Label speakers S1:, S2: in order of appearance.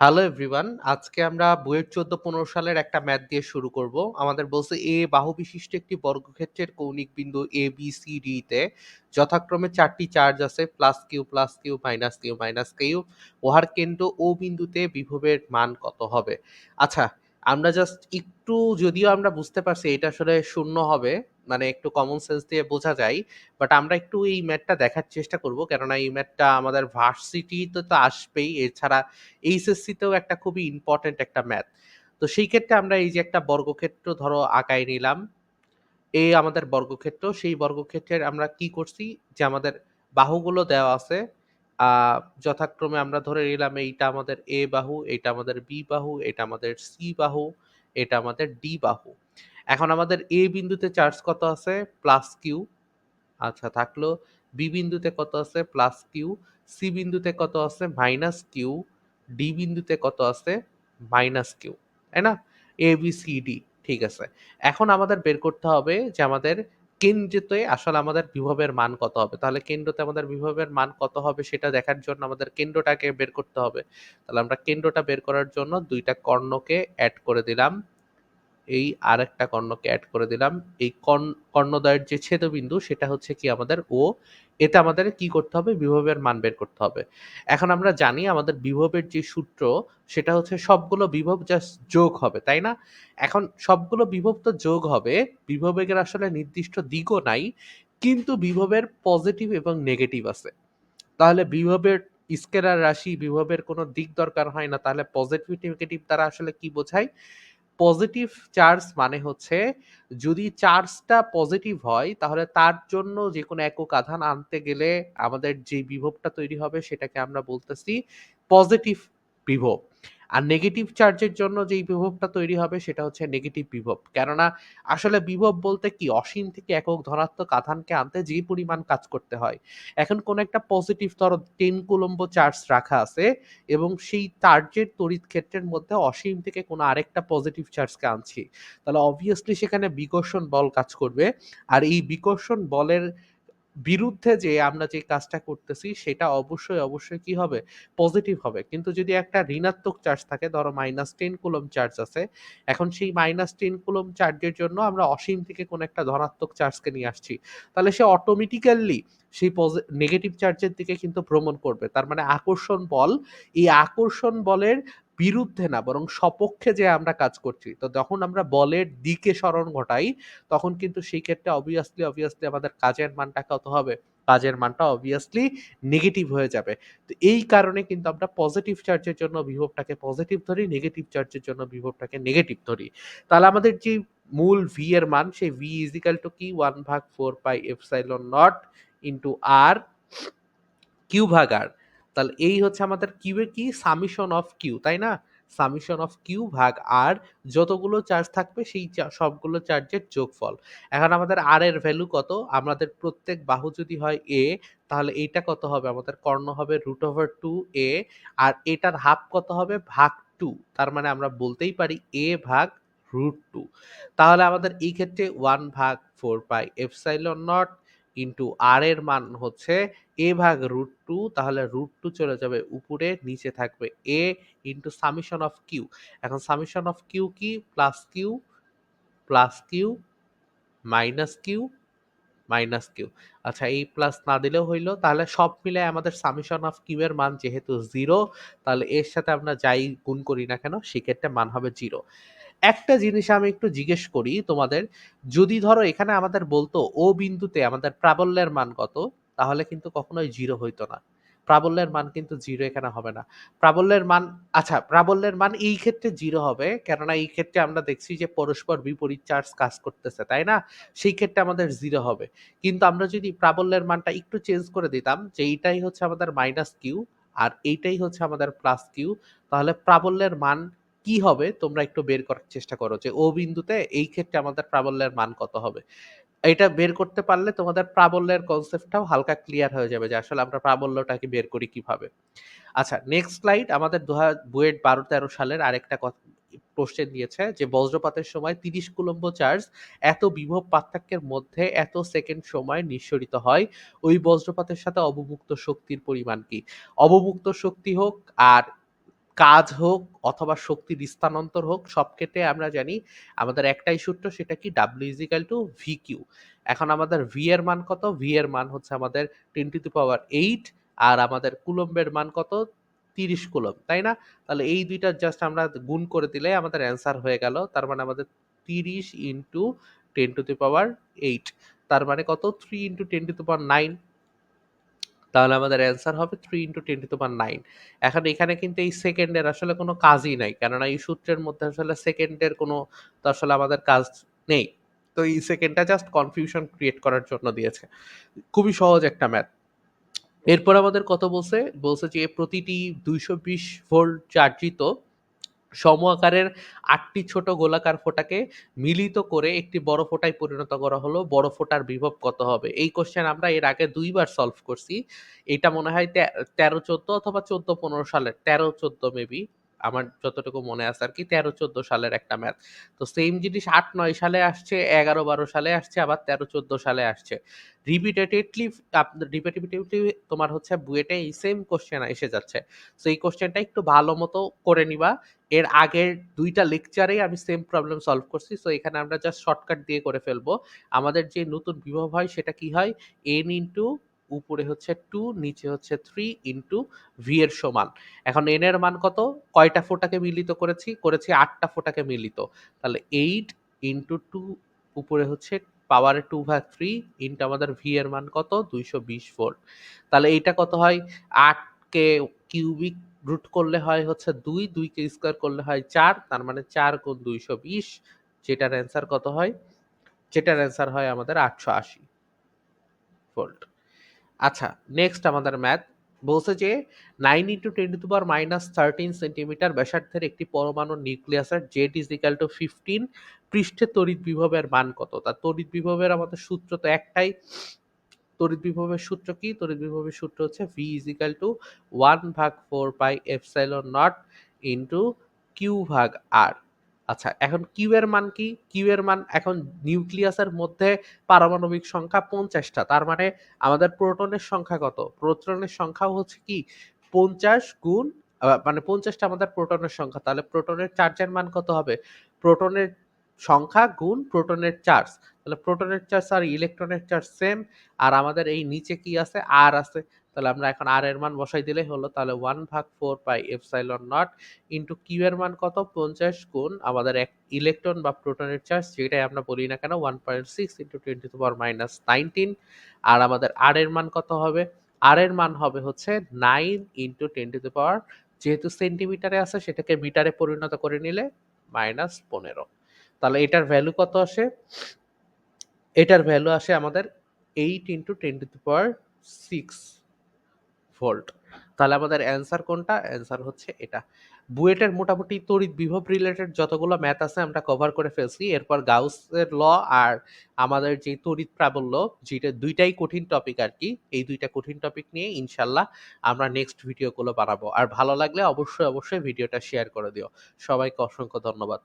S1: Hello everyone আজকে আমরা বুয়েট চোদ্দ পনেরো সালের একটা ম্যাথ দিয়ে শুরু করব। আমাদের বলছে এ বাহু বিশিষ্ট একটি বর্গক্ষেত্রের কৌণিক বিন্দু এ বি সি ডি তে যথাক্রমে চারটি চার্জ আছে plus Q plus Q minus Q minus Q উহার কেন্দ্র ও বিন্দুতে বিভবের মান কত হবে? আচ্ছা আমরা জাস্ট একটু যদিও আমরা বুঝতে পারছি এটা আসলে শূন্য হবে মানে একটু কমন সেন্স দিয়ে বোঝা যায়। বাট আমরা একটু এই ম্যাথটা দেখার চেষ্টা করব। কেননা এই ম্যাথটা আমাদের ভার্সিটিতে তো তো আসবেই। এছাড়া এইচএসসিতেও একটা খুবই ইম্পর্টেন্ট একটা ম্যাথ। তো সেই ক্ষেত্রে আমরা এই যে একটা বর্গক্ষেত্র ধরো আঁকায় নিলাম। এ আমাদের বর্গক্ষেত্র। সেই বর্গক্ষেত্রের আমরা কি করছি? যে আমাদের বাহুগুলো দেওয়া আছে। যথাক্রমে আমরা ধরে নিলাম এইটা আমাদের এ বাহু এটা আমাদের বি বাহু, এটা আমাদের সি বাহু, এটা আমাদের ডি বাহু। এখন আমাদের এ বিন্দুতে চার্জ কত আছে? প্লাস কিউ আচ্ছা থাকল বি বিন্দুতে কত আছে? প্লাস কিউ সি বিন্দুতে কত আছে? মাইনাস কিউ ডি বিন্দুতে কত আছে? মাইনাস কিউ তাই না? এ বি সি ডি ঠিক আছে। এখন আমাদের বের করতে হবে যে আমাদের কেন্দ্রতে আসলে আমাদের বিভবের মান কত হবে। তাহলে কেন্দ্রতে আমাদের বিভবের মান কত হবে সেটা দেখার জন্য আমাদের কেন্দ্রটাকে বের করতে হবে। তাহলে আমরা কেন্দ্রটা বের করার জন্য দুইটা কর্ণকে অ্যাড করে দিলাম। এই আরেকটা কর্ণকে অ্যাড করে দিলাম। এই কর্ণ, কর্ণদ্বয়ের যে ছেদবিন্দু, সেটা হচ্ছে কি আমাদের ও এতে আমাদের কি করতে হবে? বিভবের মান বের করতে হবে। এখন আমরা জানি আমাদের বিভবের যে সূত্র, সেটা হচ্ছে সবগুলো বিভব জাস্ট যোগ হবে, তাই না? এখন সবগুলো বিভব তো যোগ হবে, বিভবের আসলে নির্দিষ্ট দিকও নাই, কিন্তু বিভবের পজিটিভ এবং নেগেটিভ আছে। তাহলে বিভবের স্কেলার রাশি, বিভবের কোনো দিক দরকার হয় না, তাহলে পজিটিভ নেগেটিভ দ্বারা আসলে কি বোঝায়? পজিটিভ চার্জ মানে হচ্ছে যদি চার্জটা পজিটিভ হয়, তাহলে তার জন্য যে কোনো একক আধান আনতে গেলে আমাদের যে বিভবটা তৈরি হবে সেটাকে আমরা বলতেছি পজিটিভ বিভব। আর নেগেটিভ চার্জের জন্য যেই বিভবটা তৈরি হবে সেটা হচ্ছে নেগেটিভ বিভব। কেননা আসলে বিভব বলতে কি? অসীম থেকে একক ধনাত্মক আধানকে আনতে যে পরিমাণ কাজ করতে হয়। এখন কোন একটা পজিটিভ ধরো টেন কুলম্ব চার্জ রাখা আছে এবং সেই চার্জের তড়িৎ ক্ষেত্রের মধ্যে অসীম থেকে কোনো আরেকটা পজিটিভ চার্জকে আনছি। তাহলে অবভিয়াসলি সেখানে বিকর্ষণ বল কাজ করবে। আর এই বিকর্ষণ বলের বিরুদ্ধে যে আমরা যে কাজটা করতেছি, সেটা অবশ্যই অবশ্যই কি হবে? পজিটিভ হবে। কিন্তু যদি একটা ঋণাত্মক চার্জ থাকে, ধরো মাইনাস টেন কুলম চার্জ আছে, এখন সেই মাইনাস টেন কুলম চার্জের জন্য আমরা অসীম থেকে কোনো একটা ধনাত্মক চার্জকে নিয়ে আসছি। তাহলে সে অটোমেটিক্যালি সেই নেগেটিভ চার্জের দিকে কিন্তু ভ্রমণ করবে। তার মানে আকর্ষণ বল, এই আকর্ষণ বলের বিরুদ্ধে না, বরং সপক্ষে যে আমরা কাজ করছি। তো যখন আমরা বলের দিকে স্মরণ ঘটাই, তখন কিন্তু সেই ক্ষেত্রে অবভিয়াসলি অবভিয়াসলি আমাদের কাজের মানটা কত হবে? কাজের মানটা অবভিয়াসলি নেগেটিভ হয়ে যাবে। তো এই কারণে কিন্তু আমরা পজিটিভ চার্জের জন্য বিভবটাকে পজিটিভ ধরি নেগেটিভ চার্জের জন্য বিভবটাকে নেগেটিভ ধরি। তাহলে আমাদের যে মূল ভি এর মান, সেই ভি ইজিক্যাল টু কি? ওয়ান ভাগ four pi epsilon nought into R Q ভাগ আর তাহলে এই হচ্ছে আমাদের কিউ এর কি? সামিশন অফ কিউ তাই না? সামিশন অফ কিউ ভাগ আর যতগুলো চার্জ থাকবে সেই সবগুলো চার্জের যোগফল। এখন আমাদের আর এর ভ্যালু কত? আমাদের প্রত্যেক বাহু যদি হয় এ তাহলে এইটা কত হবে? আমাদের কর্ণ হবে রুট ওভার টু এ আর এটার হাফ কত হবে? ভাগ টু তার মানে আমরা বলতেই পারি এ ভাগ রুট টু তাহলে আমাদের এই ক্ষেত্রে ওয়ান ভাগ four pi epsilon nought into R এর মান হচ্ছে এ ভাগ রুট টু তাহলে রুট টু চলে যাবে উপরে, নিচে থাকবে A into summation of Q এখন সামিশন অফ কিউ কি? Plus Q plus Q minus Q minus Q আচ্ছা এই প্লাস না দিলেও হইল, তাহলে সব মিলে আমাদের সামিশন অফ কিউ এর মান যেহেতু জিরো তাহলে এর সাথে আমরা যাই গুণ করি না কেন, সেক্ষেত্রে মান হবে জিরো একটা জিনিস আমি একটু জিজ্ঞেস করি তোমাদের, যদি ধরো এখানে আমাদের বলতো ও বিন্দুতে আমাদের প্রাবল্যের মান কত, তাহলে কিন্তু কখনোই জিরো হইতো না। প্রাবল্যের মান কিন্তু জিরো এখানে হবে না। প্রাবল্যের মান আচ্ছা প্রাবল্যের মান এই ক্ষেত্রে জিরো হবে, কেননা এই ক্ষেত্রে আমরা দেখছি যে পরস্পর বিপরীত চার্জ কাজ করতেছে, তাই না? সেই ক্ষেত্রে আমাদের জিরো হবে। কিন্তু আমরা যদি প্রাবল্যের মানটা একটু চেঞ্জ করে দিতাম, যে এইটাই হচ্ছে আমাদের মাইনাস কিউ আর এইটাই হচ্ছে আমাদের প্লাস কিউ তাহলে প্রাবল্যের মান কি হবে তোমরা একটু বের করার চেষ্টা করো যে ও বিন্দুতে এই ক্ষেত্রে আমাদের প্রাবল্যের মান কত হবে। এটা বের করতে পারলে তোমাদের প্রাবল্যের কনসেপ্টটাও হালকা ক্লিয়ার হয়ে যাবে যে আসলে আমরা প্রাবল্যটাকে বের করি কীভাবে। আচ্ছা নেক্সট স্লাইড আমাদের দু বুয়েট বারো তেরো সালের আরেকটা কোশ্চেন দিয়েছে যে বজ্রপাতের সময় তিরিশ কুলম্ব চার্জ এত বিভব পার্থক্যের মধ্যে এত সেকেন্ড সময় নিঃসরিত হয়, ওই বজ্রপাতের সাথে অবমুক্ত শক্তির পরিমাণ কি? অবমুক্ত শক্তি হোক আর কাজ হোক অথবা শক্তির স্থানান্তর হোক, সব ক্ষেত্রে আমরা জানি আমাদের একটাই সূত্র সেটা কি? W equal to V Q এখন আমাদের ভি এর মান কত? ভি এর মান হচ্ছে আমাদের টেন টু পাওয়ার এইট আর আমাদের কুলম্বের মান কত? তিরিশ কুলম তাই না? তাহলে এই দুইটা জাস্ট আমরা গুণ করে দিলে আমাদের অ্যান্সার হয়ে গেল। তার মানে আমাদের তিরিশ into ten to the power eight তার মানে কত? Three into ten to the power nine তাহলে আমাদের অ্যান্সার হবে three into ten to per nine এখন এখানে কিন্তু এই সেকেন্ডের আসলে কোনো কাজই নাই, কেননা এই সূত্রের মধ্যে আসলে সেকেন্ডের কোনো তো আসলে আমাদের কাজ নেই। তো এই সেকেন্ডটা জাস্ট কনফিউশন ক্রিয়েট করার জন্য দিয়েছে। খুবই সহজ একটা ম্যাথ এরপর আমাদের কত বলছে? বলছে যে প্রতিটি দুইশো বিশ ভোল্ট চার্জিত সম আকারের আটটি ছোট গোলাকার ফোঁটাকে মিলিত করে একটি বড় ফোঁটায় পরিণত করা হলো। বড় ফোঁটার বিভব কত হবে? এই কোশ্চেন আমরা এর আগে দুইবার সলভ করছি। এটা মনে হয় তেরো চোদ্দ অথবা চোদ্দ পনেরো সালের, তেরো চোদ্দ মেবি আমার যতটুকু মনে আছে আর কি তেরো, চোদ্দ সালের একটা ম্যাথ তো সেম জিনিস আট, নয় সালে আসছে, এগারো, বারো সালে আসছে, আবার তেরো, চোদ্দ সালে আসছে। রিপিটেটিভলি রিপিটেটিভলি তোমার হচ্ছে বুয়েটে এই সেম কোশ্চেন এসে যাচ্ছে। তো এই কোশ্চেনটা একটু ভালো মতো করে নিবা। এর আগের দুইটা লেকচারেই আমি সেম প্রবলেম সলভ করছি। সো এখানে আমরা জাস্ট শর্টকাট দিয়ে করে ফেলব। আমাদের যে নতুন বিভব হয় সেটা কি হয়? এন ইন্টু উপরে হচ্ছে টু নিচে হচ্ছে থ্রি ইন্টু ভি এর সমান। এখন এন এর মান কত? কয়টা ফোটাকে মিলিত করেছি? করেছি আটটা ফোটাকে মিলিত। তাহলে এইট ইন্টু টু উপরে হচ্ছে পাওয়ারে টু ভাগ থ্রি ইন্টু আমাদের ভি এর মান কত? দুইশো বিশ ভোল্ট তাহলে এইটা কত হয়? আটকে কিউবিক রুট করলে হয় হচ্ছে দুই, দুইকে স্কোয়ার করলে হয় চার, তার মানে চার গুণ দুইশো বিশ, যেটার অ্যান্সার কত হয়? যেটার অ্যান্সার হয় আমাদের আটশো আশি ভোল্ট আচ্ছা নেক্সট আমাদের ম্যাথ বলছে যে nine into ten to power minus thirteen centimeter ব্যাসার্ধের একটি পরমাণু নিউক্লিয়াসের Z is equal to fifteen পৃষ্ঠে তড়িৎ বিভবের মান কত? তার তড়িৎ বিভবের আমাদের সূত্র তো একটাই। তড়িৎ বিভবের সূত্র কি? তড়িৎ বিভবের সূত্র হচ্ছে V is equal to one ভাগ four pi epsilon nought into Q ভাগ আর আচ্ছা এখন কিউ এর মান কি? কিউ এর মান এখন নিউক্লিয়াসের মধ্যে পারমাণবিক সংখ্যা পঞ্চাশটা। তার মানে আমাদের প্রোটনের সংখ্যা কত? প্রোটনের সংখ্যাও হচ্ছে কি? পঞ্চাশ গুণ মানে পঞ্চাশটা আমাদের প্রোটনের সংখ্যা। তাহলে প্রোটনের চার্জের মান কত হবে? প্রোটনের সংখ্যা গুণ প্রোটনের চার্জ। তাহলে প্রোটনের চার্জ আর ইলেকট্রনের চার্জ সেম আর আমাদের এই নিচে কি আছে? আর আছে। তাহলে আমরা এখন আর এর মান বসাই দিলেই হলো। তাহলে ওয়ান ভাগ four pi epsilon nought into Q এর মান কত? পঞ্চাশ গুণ আমাদের এক ইলেকট্রন বা প্রোটনের চার্জ যেটাই আমরা বলি না কেন one point six into twenty power minus nineteen আর আমাদের আর এর মান কত হবে? আর এর মান হবে হচ্ছে nine into ten to power যেহেতু সেন্টিমিটারে আছে, সেটাকে মিটারে পরিণত করে নিলে মাইনাস পনেরো। তাহলে এটার ভ্যালু কত আসে? এটার ভ্যালু আসে আমাদের eight into ten to the power six volt তাহলে আমাদের অ্যান্সার কোনটা? অ্যান্সার হচ্ছে এটা। বুয়েটের মোটামুটি তড়িৎ বিভব রিলেটেড যতগুলো ম্যাথ আছে আমরা কভার করে ফেলছি। এরপর গাউসের ল আর আমাদের যে তড়িৎ প্রাবল্য, যেটা দুইটাই কঠিন টপিক আর কি, এই দুইটা কঠিন টপিক নিয়ে ইনশাল্লাহ আমরা নেক্সট ভিডিওগুলো বানাবো। আর ভালো লাগলে অবশ্যই অবশ্যই ভিডিওটা শেয়ার করে দিও। সবাইকে অসংখ্য ধন্যবাদ।